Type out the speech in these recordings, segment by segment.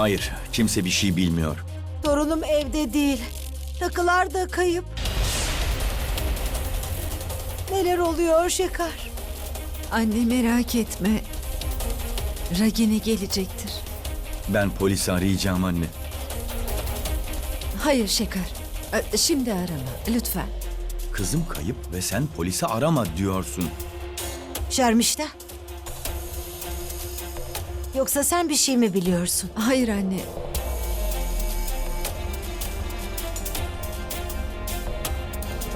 Hayır, kimse bir şey bilmiyor. Torunum evde değil. Takılar da kayıp. Neler oluyor Şekar? Anne merak etme. Ragini gelecektir. Ben polisi arayacağım anne. Hayır Şeker. Ee, Şimdi arama lütfen. Kızım kayıp ve sen polisi arama diyorsun. Şermişte. Yoksa sen bir şey mi biliyorsun? Hayır anne.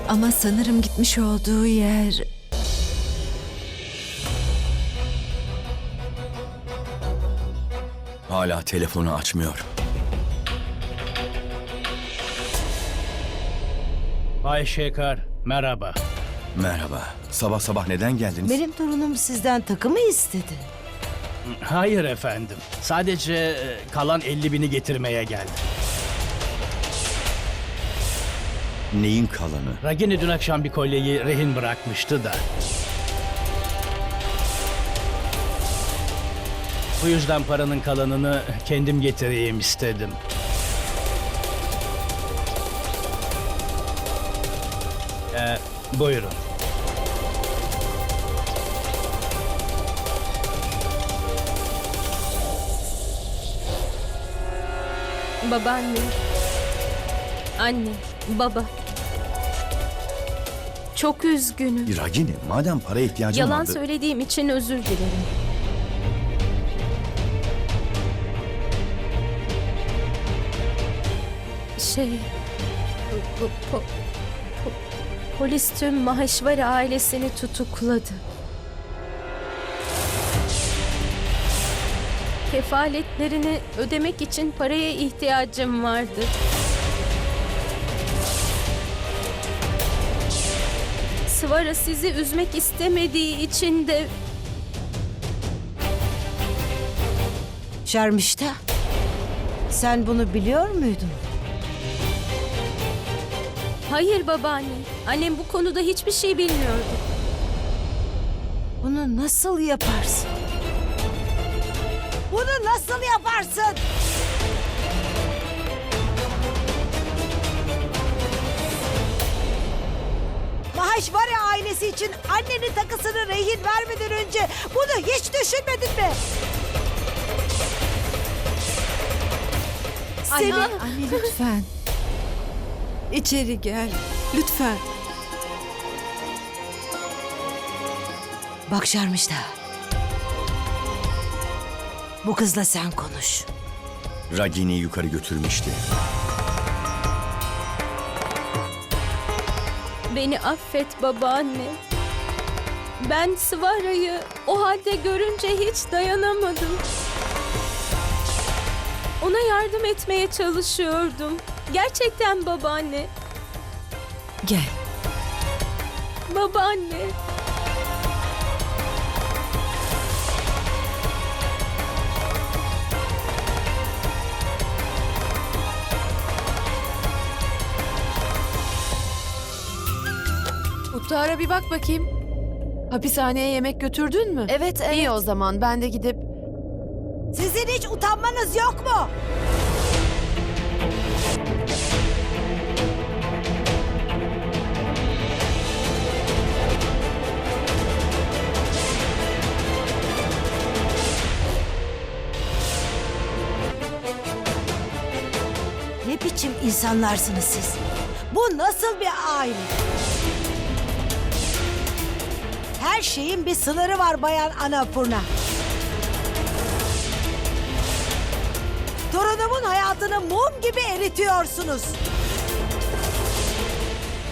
Ama sanırım gitmiş olduğu yer... Hala telefonu açmıyor. Bay Şekar, merhaba. Merhaba. Sabah sabah neden geldiniz? Benim torunum sizden takı mı istedi? Hayır efendim. Sadece e, kalan 50 bini getirmeye geldim. Neyin kalanı? Ragini dün akşam bir kolyeyi rehin bırakmıştı da. Bu yüzden paranın kalanını kendim getireyim istedim. Ee, buyurun. Babaanne. Anne, baba. Çok üzgünüm. Ragini, madem para ihtiyacın Yalan vardı... söylediğim için özür dilerim. Şey... po- po- polis tüm Maheshwari ailesini tutukladı. Kefaletlerini ödemek için paraya ihtiyacım vardı. Svara sizi üzmek istemediği için de Şermişte. Sen bunu biliyor muydun? Hayır babaanne. Annem bu konuda hiçbir şey bilmiyordu. Bunu nasıl yaparsın? Bunu nasıl yaparsın? Maheshwari ailesi için annenin takısını rehin vermeden önce bunu hiç düşünmedin mi? Anne, anne lütfen. İçeri gel. Lütfen. Bak Şermişte. Bu kızla sen konuş. Ragini'yi yukarı götürmüştü. Beni affet babaanne. Ben Svara'yı o halde görünce hiç dayanamadım. Ona yardım etmeye çalışıyordum. Gerçekten babaanne. Gel. Babaanne. Muhtara bir bak bakayım. Hapishaneye yemek götürdün mü? Evet, evet. İyi o zaman ben de gidip... Sizin hiç utanmanız yok mu? Ne biçim insanlarsınız siz? Bu nasıl bir aile? Her şeyin bir sınırı var Bayan Anapurna. Torunumun hayatını mum gibi eritiyorsunuz.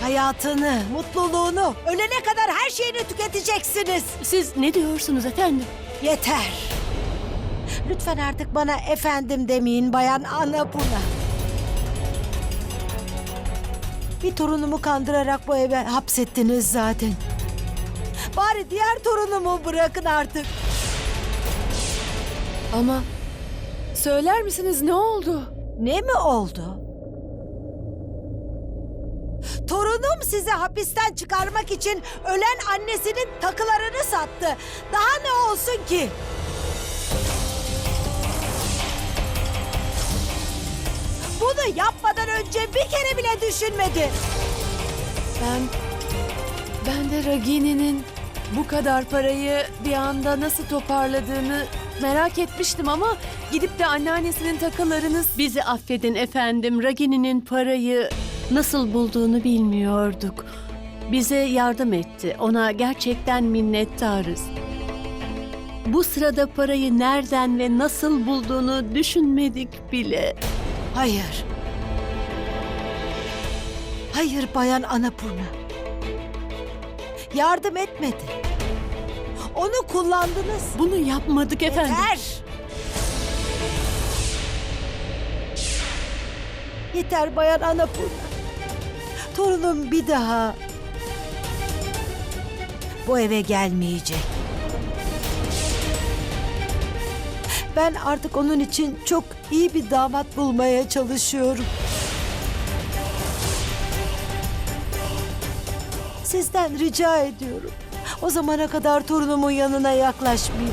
Hayatını, mutluluğunu, ölene kadar her şeyini tüketeceksiniz. Siz ne diyorsunuz efendim? Yeter. Lütfen artık bana efendim demeyin Bayan Annapurna. Bir torunumu kandırarak bu eve hapsettiniz zaten. Bari diğer torunumu bırakın artık. Ama söyler misiniz ne oldu? Ne mi oldu? Torunum sizi hapisten çıkarmak için ölen annesinin takılarını sattı. Daha ne olsun ki? Bunu yapmadan önce bir kere bile düşünmedi. Ben... Ben de Ragini'nin bu kadar parayı bir anda nasıl toparladığını merak etmiştim ama gidip de anneannesinin takılarını Bizi affedin efendim. Ragini'nin parayı nasıl bulduğunu bilmiyorduk. Bize yardım etti. Ona gerçekten minnettarız. Bu sırada parayı nereden ve nasıl bulduğunu düşünmedik bile. Hayır. Hayır Bayan Anapurna. Yardım etmedi. Onu kullandınız. Bunu yapmadık efendim. Yeter. Yeter Bayan Anapurna. Torunum bir daha bu eve gelmeyecek. Ben artık onun için çok iyi bir damat bulmaya çalışıyorum. Sizden rica ediyorum. O zamana kadar torunumun yanına yaklaşmayın.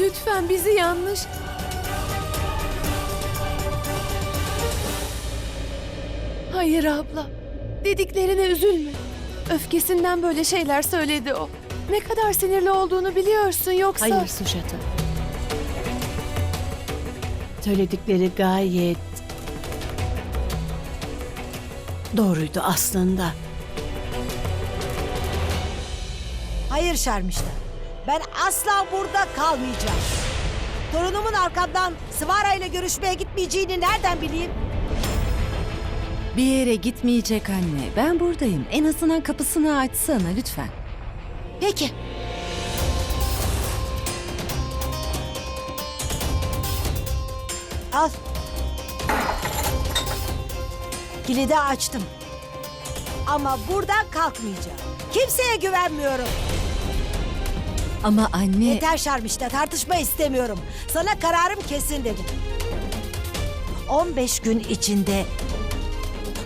lütfen bizi yanlış... Hayır abla. Dediklerine üzülme. Öfkesinden böyle şeyler söyledi o. Ne kadar sinirli olduğunu biliyorsun yoksa... Hayır Sujata. Söyledikleri gayet doğruydu aslında. Hayır Şermiş'te. Ben asla burada kalmayacağım. Torunumun arkamdan Svara ile görüşmeye gitmeyeceğini nereden bileyim? Bir yere gitmeyecek anne. Ben buradayım. En azından kapısını açsana lütfen. Peki. Al. Kilidi açtım. Ama buradan kalkmayacağım. Kimseye güvenmiyorum. Ama anne... Yeter Şarmış'ta tartışma istemiyorum. Sana kararım kesin dedim. 15 gün içinde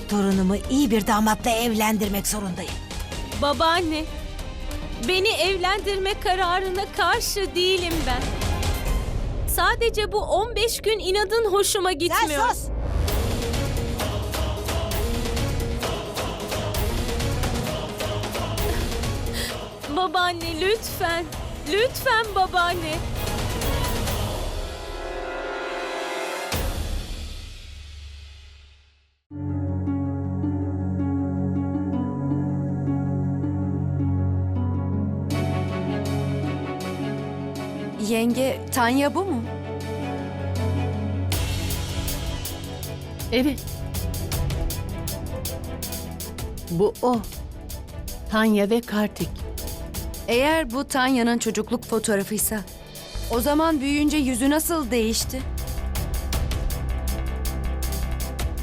torunumu iyi bir damatla evlendirmek zorundayım. Babaanne, beni evlendirme kararına karşı değilim ben. Sadece bu 15 gün inadın hoşuma Sen gitmiyor. sus! Babaanne lütfen. Lütfen babaanne. Yenge, Tanya bu mu? Evet. Bu o. Tanya ve Kartik. Eğer bu Tanya'nın çocukluk fotoğrafıysa... O zaman büyüyünce yüzü nasıl değişti?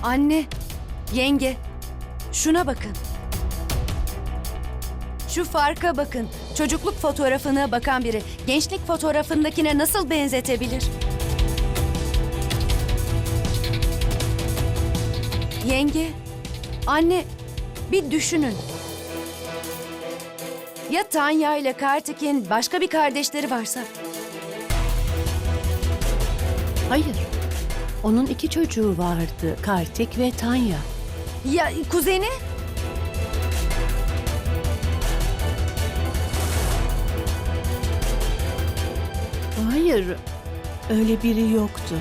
Anne, yenge, şuna bakın. Şu farka bakın. Çocukluk fotoğrafına bakan biri gençlik fotoğrafındakine nasıl benzetebilir? Yenge, anne bir düşünün. Ya Tanya ile Kartik'in başka bir kardeşleri varsa? Hayır. Onun iki çocuğu vardı. Kartik ve Tanya. Ya kuzeni? Hayır. Öyle biri yoktu.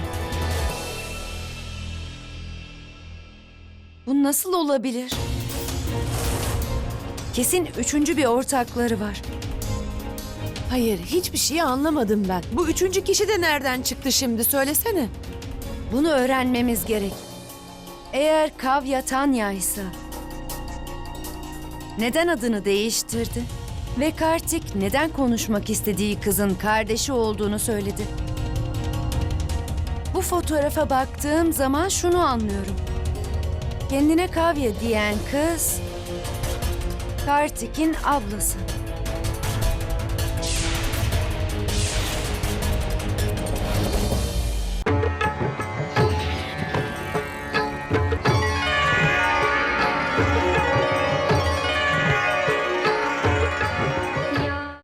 Bu nasıl olabilir? Kesin üçüncü bir ortakları var. Hayır, hiçbir şey anlamadım ben. Bu üçüncü kişi de nereden çıktı şimdi söylesene. Bunu öğrenmemiz gerek. Eğer Kavya Tanya ise neden adını değiştirdi? Ve Kartik neden konuşmak istediği kızın kardeşi olduğunu söyledi? Bu fotoğrafa baktığım zaman şunu anlıyorum. Kendine Kavya diyen kız Kartik'in ablası.